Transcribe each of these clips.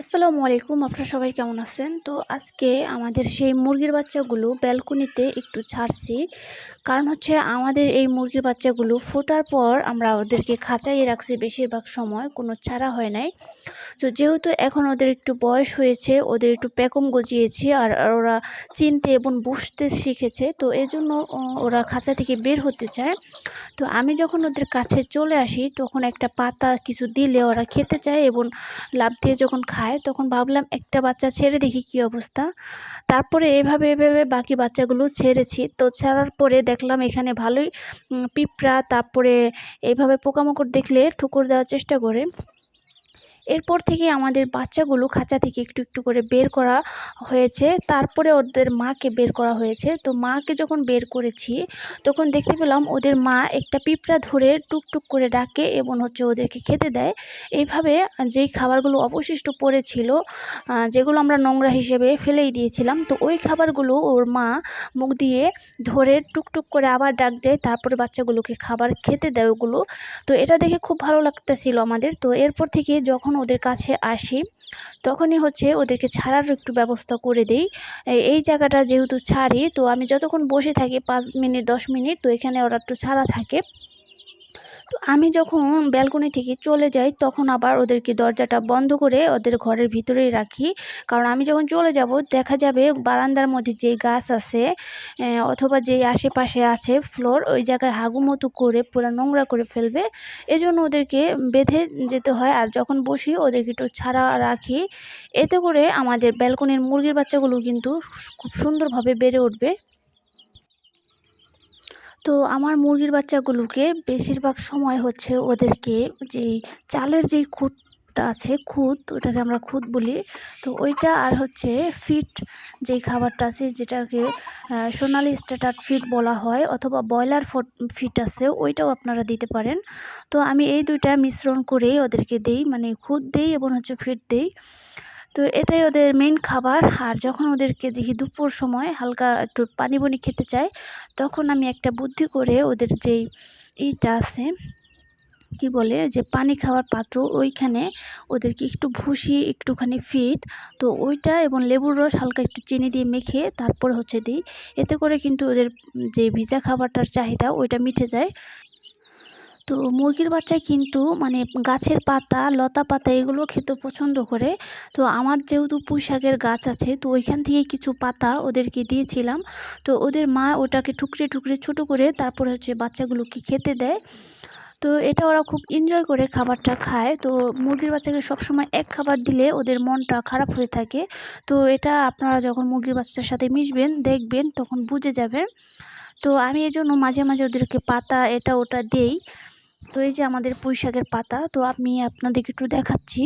আসসালামু আলাইকুম, আপনারা সবাই কেমন আছেন? তো আজকে আমাদের সেই মুরগির বাচ্চাগুলো ব্যালকনিতে একটু ছাড়ছি। কারণ হচ্ছে আমাদের এই মুরগির বাচ্চাগুলো ফোটার পর আমরা ওদেরকে খাঁচাই রাখছি বেশিরভাগ সময়, কোনো ছাড়া হয় নাই। তো যেহেতু এখন ওদের একটু বয়স হয়েছে, ওদের একটু প্যাকম গজিয়েছে আর ওরা চিনতে এবং বুঝতে শিখেছে, তো এজন্য ওরা খাঁচা থেকে বের হতে চায়। তো আমি যখন ওদের কাছে চলে আসি, তখন একটা পাতা কিছু দিলে ওরা খেতে চায় এবং লাফ দিয়ে যখন খায় তখন ভাবলাম একটা বাচ্চা ছেড়ে দেখি কি অবস্থা। তারপরে এভাবে এভাবে বাকি বাচ্চাগুলো ছেড়েছি। তো ছাড়ার পরে দেখলাম এখানে ভালোই পিঁপড়া, তারপরে এইভাবে পোকামাকড় দেখলে ঠুকুর দেওয়ার চেষ্টা করে। এরপর থেকে আমাদের বাচ্চাগুলো খাঁচা থেকে একটু একটু করে বের করা হয়েছে। তারপরে ওদের মাকে বের করা হয়েছে। তো মাকে যখন বের করেছি, তখন দেখতে পেলাম ওদের মা একটা পিঁপড়া ধরে টুকটুক করে ডাকে এবং হচ্ছে ওদেরকে খেতে দেয়। এইভাবে যেই খাবারগুলো অবশিষ্ট পড়েছিল যেগুলো আমরা নোংরা হিসেবে ফেলেই দিয়েছিলাম, তো ওই খাবারগুলো ওর মা মুখ দিয়ে ধরে টুকটুক করে আবার ডাক দেয়। তারপরে বাচ্চাগুলোকে খাবার খেতে দেয় ওগুলো। তো এটা দেখে খুব ভালো লাগতেছিল আমাদের। তো এরপর থেকে যখন ওদের কাছে আসি, তখনই হচ্ছে ওদেরকে ছাড়ার একটু ব্যবস্থা করে দেই। এই জায়গাটা যেহেতু ছাড়ি, তো আমি যতক্ষণ বসে থাকি পাঁচ মিনিট, দশ মিনিট, তো এখানে ওরা একটু ছাড়া থাকে। তো আমি যখন ব্যালকনি থেকে চলে যাই, তখন আবার ওদেরকে দরজাটা বন্ধ করে ওদের ঘরের ভিতরেই রাখি। কারণ আমি যখন চলে যাব, দেখা যাবে বারান্দার মধ্যে যে গাছ আছে অথবা যেই আশেপাশে আছে ফ্লোর ওই জায়গায় হাগুমতো করে, পুরো নোংরা করে ফেলবে। এজন্য ওদেরকে বেঁধে যেতে হয়। আর যখন বসি, ওদেরকে একটু ছাড়া রাখি। এতে করে আমাদের ব্যালকনির মুরগির বাচ্চাগুলো কিন্তু খুব সুন্দরভাবে বেড়ে উঠবে। তো আমার মুরগির বাচ্চাগুলোকে বেশিরভাগ সময় হচ্ছে ওদেরকে যেই চালের যেই খুঁতটা আছে খুদ ওটাকে আমরা খুদ বলি। তো ওইটা আর হচ্ছে ফিট যেই খাবারটা আছে যেটাকে সোনালি স্ট্যাটার ফিট বলা হয় অথবা ব্রয়লার ফিট আছে, ওইটাও আপনারা দিতে পারেন। তো আমি এই দুইটা মিশ্রণ করেই ওদেরকে দেই মানে খুদ দেই এবং হচ্ছে ফিট দেই। তো এটাই ওদের মেন খাবার। আর যখন ওদেরকে দেখি দুপুর সময় হালকা একটু পানি বনি খেতে চায়, তখন আমি একটা বুদ্ধি করে ওদের যেই ইটা আছে, কি বলে, যে পানি খাওয়ার পাত্র, ওইখানে ওদেরকে একটু ভুসি একটুখানি ফিট, তো ওইটা এবং লেবুর রস হালকা একটু চিনি দিয়ে মেখে তারপর হচ্ছে দিই। এতে করে কিন্তু ওদের যে ভিজা খাবারটার চাহিদা, ওইটা মিটে যায়। তো মুরগির বাচ্চা কিন্তু মানে গাছের পাতা, লতা পাতা এগুলো খেতে পছন্দ করে। তো আমার যেহেতু পুঁই শাকের গাছ আছে, তো ওইখান থেকে কিছু পাতা ওদেরকে দিয়েছিলাম। তো ওদের মা ওটাকে ঠুকরে ঠুকরে ছোট করে তারপর হচ্ছে বাচ্চাগুলোকে খেতে দেয়। তো এটা ওরা খুব এনজয় করে খাবারটা খায়। তো মুরগির বাচ্চাকে সবসময় এক খাবার দিলে ওদের মনটা খারাপ হয়ে থাকে। তো এটা আপনারা যখন মুরগির বাচ্চার সাথে মিশবেন, দেখবেন, তখন বুঝে যাবেন। তো আমি এই জন্য মাঝে মাঝে ওদেরকে পাতা এটা ওটা দেই। তো এই যে আমাদের পুঁই শাকের পাতা, তো আমি আপনাদেরকে একটু দেখাচ্ছি।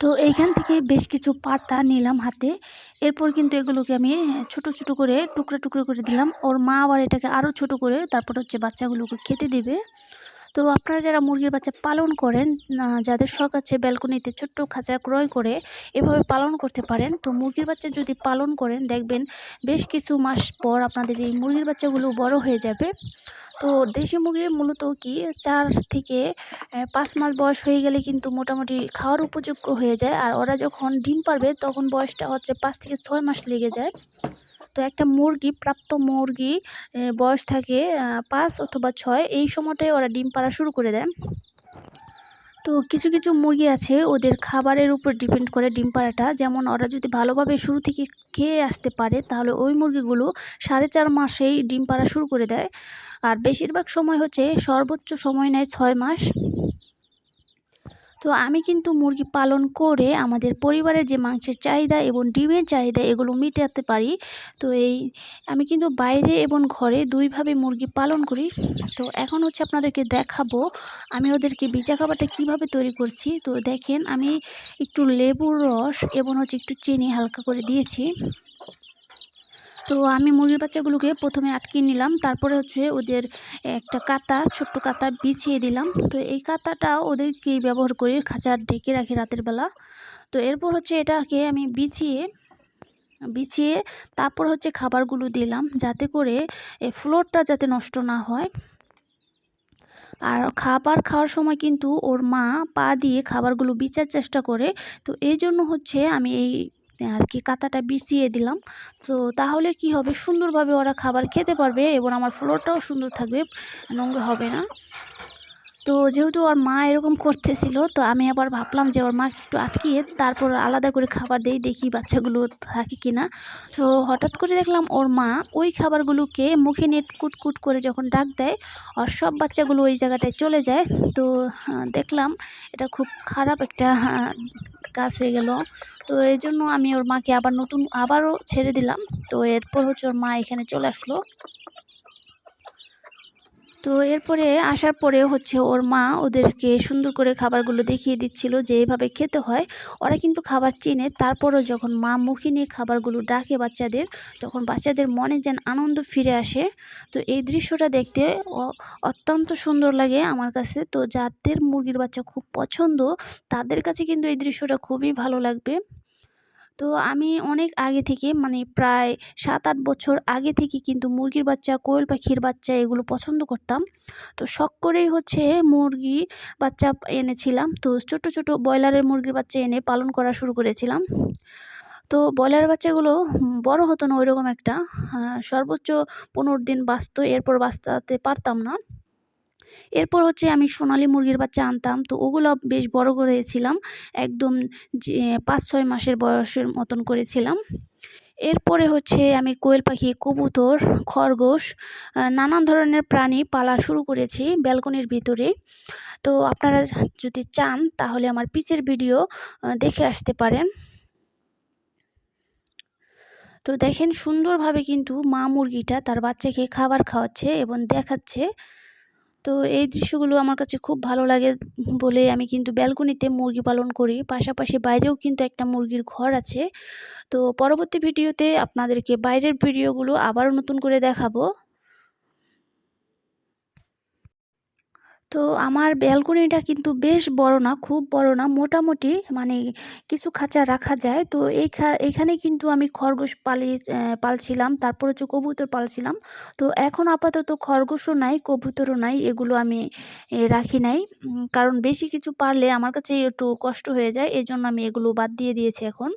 তো এইখান থেকে বেশ কিছু পাতা নিলাম হাতে। এরপর কিন্তু এগুলোকে আমি ছোট ছোট করে, টুকরা টুকরো করে দিলাম। ওর মা আবার এটাকে আরও ছোট করে তারপর হচ্ছে বাচ্চাগুলোকে খেতে দেবে। তো আপনারা যারা মুরগির বাচ্চা পালন করেন যাদের শখ আছে ব্যালকনিতে ছোট্ট খাঁচা ক্রয় করে এভাবে পালন করতে পারেন, তো মুরগির বাচ্চা যদি পালন করেন, দেখবেন বেশ কিছু মাস পর আপনাদের এই মুরগির বাচ্চাগুলো বড় হয়ে যাবে। তো দেশি মুরগি মূলত কি? চার থেকে পাঁচ মাস বয়স হয়ে গেলে কিন্তু মোটামুটি খাওয়ার উপযুক্ত হয়ে যায়। আর ওরা যখন ডিম পারবে, তখন বয়সটা হচ্ছে পাঁচ থেকে ছয় মাস লেগে যায়। তো একটা মুরগি, প্রাপ্ত মুরগি বয়স থাকে পাঁচ অথবা ছয়, এই সময়টায় ওরা ডিম পাড়া শুরু করে দেয়। তো কিছু কিছু মুরগি আছে, ওদের খাবারের উপর ডিপেন্ড করে ডিম পাড়াটা। যেমন ওরা যদি ভালোভাবে শুরু থেকে খেয়ে আসতে পারে, তাহলে ওই মুরগিগুলো সাড়ে চার মাসেই ডিম পাড়া শুরু করে দেয়। আর বেশিরভাগ সময় হচ্ছে সর্বোচ্চ সময় নেয় ছয় মাস। তো আমি কিন্তু মুরগি পালন করে আমাদের পরিবারের যে মাংসের চাহিদা এবং ডিমের চাহিদা এগুলো মেটাতে পারি। তো এই আমি কিন্তু বাইরে এবং ঘরে দুইভাবে মুরগি পালন করি। তো এখন হচ্ছে আপনাদেরকে দেখাবো আমি ওদেরকে ভিজা খাবারটা কীভাবে তৈরি করছি। তো দেখেন আমি একটু লেবুর রস এবং হচ্ছে একটু চিনি হালকা করে দিয়েছি। তো আমি মুরগির বাচ্চাগুলোকে প্রথমে আটকে নিলাম, তারপরে হচ্ছে ওদের একটা কাতা, ছোট্ট কাতা বিছিয়ে দিলাম। তো এই কাতাটা ওদেরকে ব্যবহার করে খাঁচার ঢেকে রাখি রাতের বেলা। তো এরপর হচ্ছে এটাকে আমি বিছিয়ে বিছিয়ে তারপর হচ্ছে খাবারগুলো দিলাম যাতে করে ফ্লোরটা যাতে নষ্ট না হয়। আর খাবার খাওয়ার সময় কিন্তু ওর মা পা দিয়ে খাবারগুলো বিচার চেষ্টা করে। তো এই জন্য হচ্ছে আমি এই আর কি কাতাটা বিছিয়ে দিলাম। তো তাহলে কি হবে? সুন্দরভাবে ওরা খাবার খেতে পারবে এবং আমার ফ্লোরটাও সুন্দর থাকবে, নোংরা হবে না। তো যেহেতু ওর মা এরকম করতেছিল, তো আমি আবার ভাবলাম যে ওর মা একটু আটকিয়ে তারপর আলাদা করে খাবার দেই, দেখি বাচ্চাগুলো থাকে কি না তো হঠাৎ করে দেখলাম ওর মা ওই খাবারগুলোকে মুখে নিয়ে কুটকুট করে যখন ডাক দেয়, আর সব বাচ্চাগুলো ওই জায়গাটায় চলে যায়। তো দেখলাম এটা খুব খারাপ একটা কাজ হয়ে গেল। তো এই জন্য আমি ওর মাকে আবার নতুন, আবারও ছেড়ে দিলাম। তো এরপর হচ্ছে ওর মা এখানে চলে আসলো। তো এরপরে আসার পরে হচ্ছে ওর মা ওদেরকে সুন্দর করে খাবারগুলো দেখিয়ে দিচ্ছিল যে এইভাবে খেতে হয়। ওরা কিন্তু খাবার চিনে। তারপরও যখন মা মুখে নিয়ে খাবারগুলো ডাকে বাচ্চাদের, তখন বাচ্চাদের মনে যেন আনন্দ ফিরে আসে। তো এই দৃশ্যটা দেখতে অত্যন্ত সুন্দর লাগে আমার কাছে। তো যাদের মুরগির বাচ্চা খুব পছন্দ, তাদের কাছে কিন্তু এই দৃশ্যটা খুবই ভালো লাগবে। তো আমি অনেক আগে থেকে মানে প্রায় সাত আট বছর আগে থেকে কিন্তু মুরগির বাচ্চা, কোয়েল পাখির বাচ্চা এগুলো পছন্দ করতাম। তো শখ করেই হচ্ছে মুরগি বাচ্চা এনেছিলাম। তো ছোট ছোট ব্রয়লারের মুরগির বাচ্চা এনে পালন করা শুরু করেছিলাম। তো ব্রয়লার বাচ্চাগুলো বড় হতো না ওইরকম একটা। সর্বোচ্চ পনেরো দিন বাঁচত, এরপর বাঁচতে পারতাম না। এরপর হচ্ছে আমি সোনালি মুরগির বাচ্চা আনতাম। তো ওগুলো বেশ বড় করেছিলাম। একদম পাঁচ ছয় মাসের বয়সের মতন করেছিলাম। এরপরে হচ্ছে আমি কোয়েল পাখি, কবুতর, খরগোশ নানান ধরনের প্রাণী পালা শুরু করেছি ব্যালকনির ভিতরে। তো আপনারা যদি চান তাহলে আমার পিচের ভিডিও দেখে আসতে পারেন। তো দেখেন সুন্দরভাবে কিন্তু মা মুরগিটা তার বাচ্চাকে খাবার খাওয়াচ্ছে এবং দেখাচ্ছে। তো এই দৃশ্যগুলো আমার কাছে খুব ভালো লাগে বলে আমি কিন্তু ব্যালকনিতে মুরগি পালন করি। পাশাপাশি বাইরেও কিন্তু একটা মুরগির ঘর আছে। তো পরবর্তী ভিডিওতে আপনাদেরকে বাইরের ভিডিওগুলো আবারও নতুন করে দেখাবো। তো আমার ব্যালকনিটা কিন্তু বেশ বড় না, খুব বড় না, মোটামুটি মানে কিছু খাঁচা রাখা যায়। তো এই এখানে কিন্তু আমি খরগোশ পালি পালছিলাম, তারপর হচ্ছে কবুতর পালছিলাম। তো এখন আপাতত খরগোশও নাই, কবুতরও নাই, এগুলো আমি রাখি নাই। কারণ বেশি কিছু পারলে আমার কাছে একটু কষ্ট হয়ে যায় এই জন্য আমি এগুলো বাদ দিয়ে দিয়েছি এখন।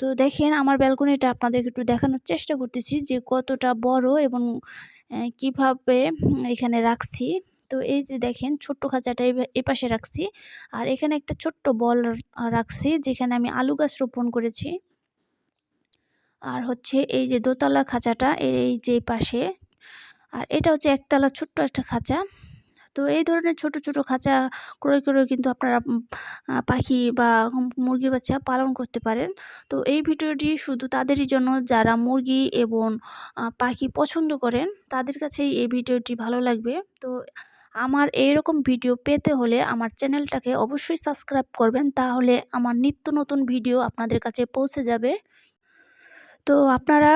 তো দেখেন, আমার ব্যালকনিটা আপনাদেরকে একটু দেখানোর চেষ্টা করতেছি যে কতটা বড় এবং কীভাবে এখানে রাখছি। তো এই যে দেখেন ছোট্ট খাঁচাটা এই পাশে রাখছি। আর এখানে একটা ছোট্ট বল রাখছি যেখানে আমি আলু গাছ রোপণ করেছি। আর হচ্ছে এই যে দোতলা খাঁচাটা এই যে পাশে। আর এটা হচ্ছে একতলা ছোট্ট একটা খাঁচা। তো এই ধরনের ছোট ছোট খাঁচা ক্রয় করেও কিন্তু আপনারা পাখি বা মুরগির বাচ্চা পালন করতে পারেন। তো এই ভিডিওটি শুধু তাদেরই জন্য, যারা মুরগি এবং পাখি পছন্দ করেন, তাদের কাছেই এই ভিডিওটি ভালো লাগবে। তো আমার এইরকম ভিডিও পেতে হলে আমার চ্যানেলটাকে অবশ্যই সাবস্ক্রাইব করবেন, তাহলে আমার নিত্য নতুন ভিডিও আপনাদের কাছে পৌঁছে যাবে। তো আপনারা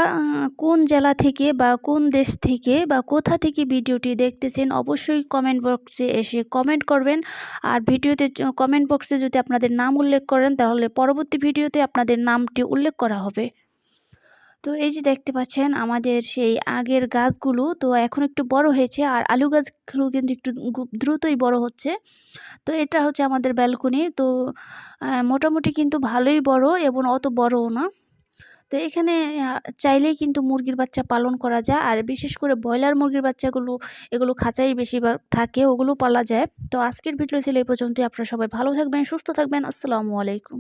কোন জেলা থেকে বা কোন দেশ থেকে বা কোথা থেকে ভিডিওটি দেখতেছেন, অবশ্যই কমেন্ট বক্সে এসে কমেন্ট করবেন। আর ভিডিওতে কমেন্ট বক্সে যদি আপনাদের নাম উল্লেখ করেন, তাহলে পরবর্তী ভিডিওতে আপনাদের নামটি উল্লেখ করা হবে। তো এই যে দেখতে পাচ্ছেন আমাদের সেই আগের গাছগুলো তো এখন একটু বড় হয়েছে আর আলু গাছগুলো কিন্তু একটু দ্রুতই বড় হচ্ছে। তো এটা হচ্ছে আমাদের ব্যালকনি তো মোটামুটি কিন্তু ভালোই বড় এবং অত বড়ও না। তো এখানে চাইলেই কিন্তু মুরগির বাচ্চা পালন করা যায় আর বিশেষ করে ব্রয়লার মুরগির বাচ্চাগুলো, এগুলো খাঁচাই বেশিরভাগ থাকে, ওগুলো পালা যায়। তো আজকের ভিডিও ছিল এই পর্যন্তই। আপনারা সবাই ভালো থাকবেন, সুস্থ থাকবেন। আসসালামু আলাইকুম।